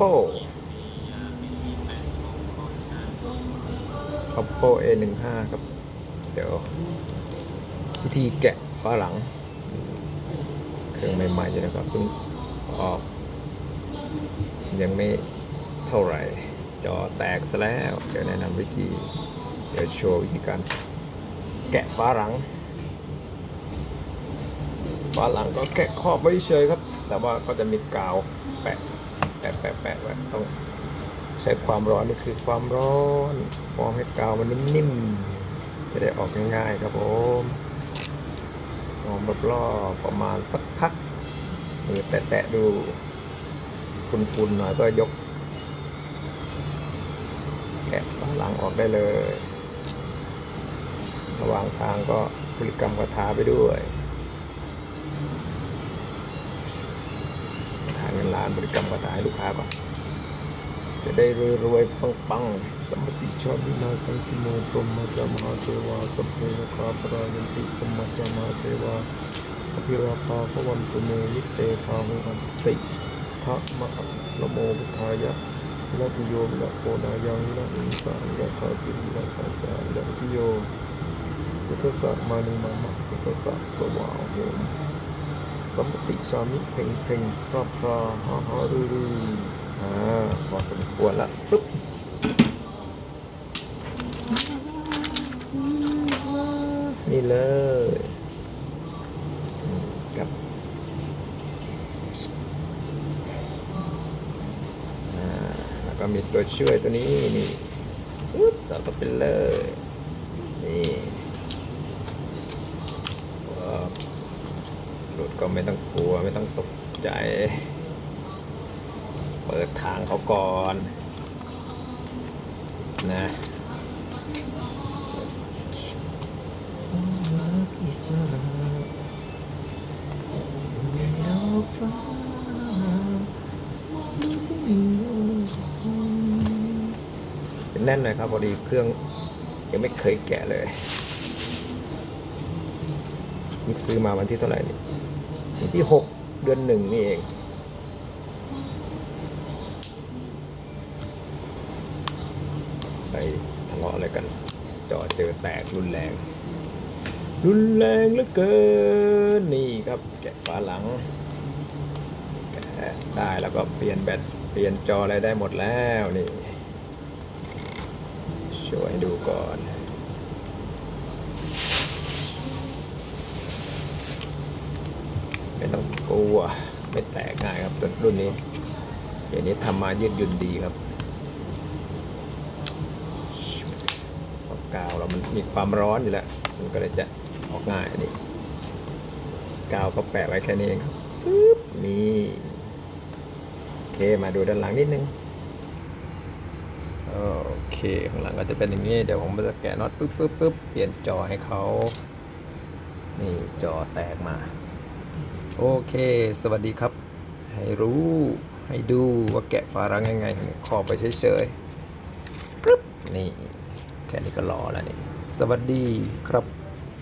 oppo oppo a 1 5ครับ เดี๋ยววิธีแกะฝาหลัง เครื่องใหม่ๆอยู่นะครับเพิ่งออก ยังไม่เท่าไหร่ จอแตกซะแล้ว เดี๋ยวแนะนำวิธี เดี๋ยวโชว์วิธีการแกะฝาหลังฝาหลังก็แกะขอบไว้เฉยครับ แต่ว่าก็จะมีกาวแปะ แปะแปะแปะต้องใช้ความร้อนนี่คือความร้อนมอให้กาวมันนิ่มๆ จะได้ออกง่ายๆครับผมมองรอบๆประมาณสักพักมือแตะๆดูปุ่นๆหน่อยก็ยก แกะฝาหลังออกได้เลย ระหว่างทางก็บริกรรมคาถาไปด้วยทา งินล้านบริกรรมคาถาให้ลูกค้าก่อนจะได้รวยรวยปังปังสัมปติชาวินาสังสิโมพรหมจามหาเทวาสัพเพนคาปรายันติพรหมจามหาเทวาอภิราภาพวันตุเมนิเตภาหุอันติทะมะนะโมพุทธายะวินาทิโยวินาโคนายังวินาอินสาวินาทาสิวินาทาสาวินาทิโยพุทธสัมมานิมามะพุทธสัมสวาโหม สัมปติชามิเพ่งเพ่งพระพราหาหารือรืออ่าพอสมควรละปึ๊บนี่เลยอืมครับอ่าแล้วก็มีตัวช่วยตัวนี้นี่ปึ๊บเข้าไปเลยนี่ว้า หลุดก็ไม่ต้องกลัวไม่ต้องตกใจ เปิดทางเขาก่อนนะรักอิสระในดอกฟ้าเป็นแน่นหน่อยครับพอดีเครื่องยังไม่เคยแกะเลยนี่ซื้อมาวันที่เท่าไหร่นี่ วันที่หกเดือนหนึ่งนี่เอง ไปทะเลาะอะไรกันจอเจอแตกรุนแรง รุนแรงเหลือเกิน นี่ครับ แกะฝาหลัง แกะได้แล้วก็เปลี่ยนแบตเปลี่ยนจออะไรได้หมดแล้วนี่ ช่วยดูก่อน ไม่ต้องกลัวไม่แตกง่ายครับตัวรุ่นนี้เดี๋ยวนี้ทำมายืดหยุ่นดีครับเพราะกาวเรามันมีความร้อนอยู่แล้ว มันก็เลยจะออกง่ายนนี้กาวก็แปะไว้แค่นี้เองครับปึ๊บนี่โอเคมาดูด้านหลังนิดนึงโอเคข้างหลังก็จะเป็นอย่างนี้ เดี๋ยวผมจะแกะน็อตปึ๊บปึ๊บปึ๊บเปลี่ยนจอให้เขานี่จอแตกมา โอเค สวัสดีครับ ให้รู้ให้ดูว่าแกะฝารังยังไงขอไปเฉยๆปึ๊บนี่ แค่นี้ก็รอแล้วนี่ สวัสดีครับ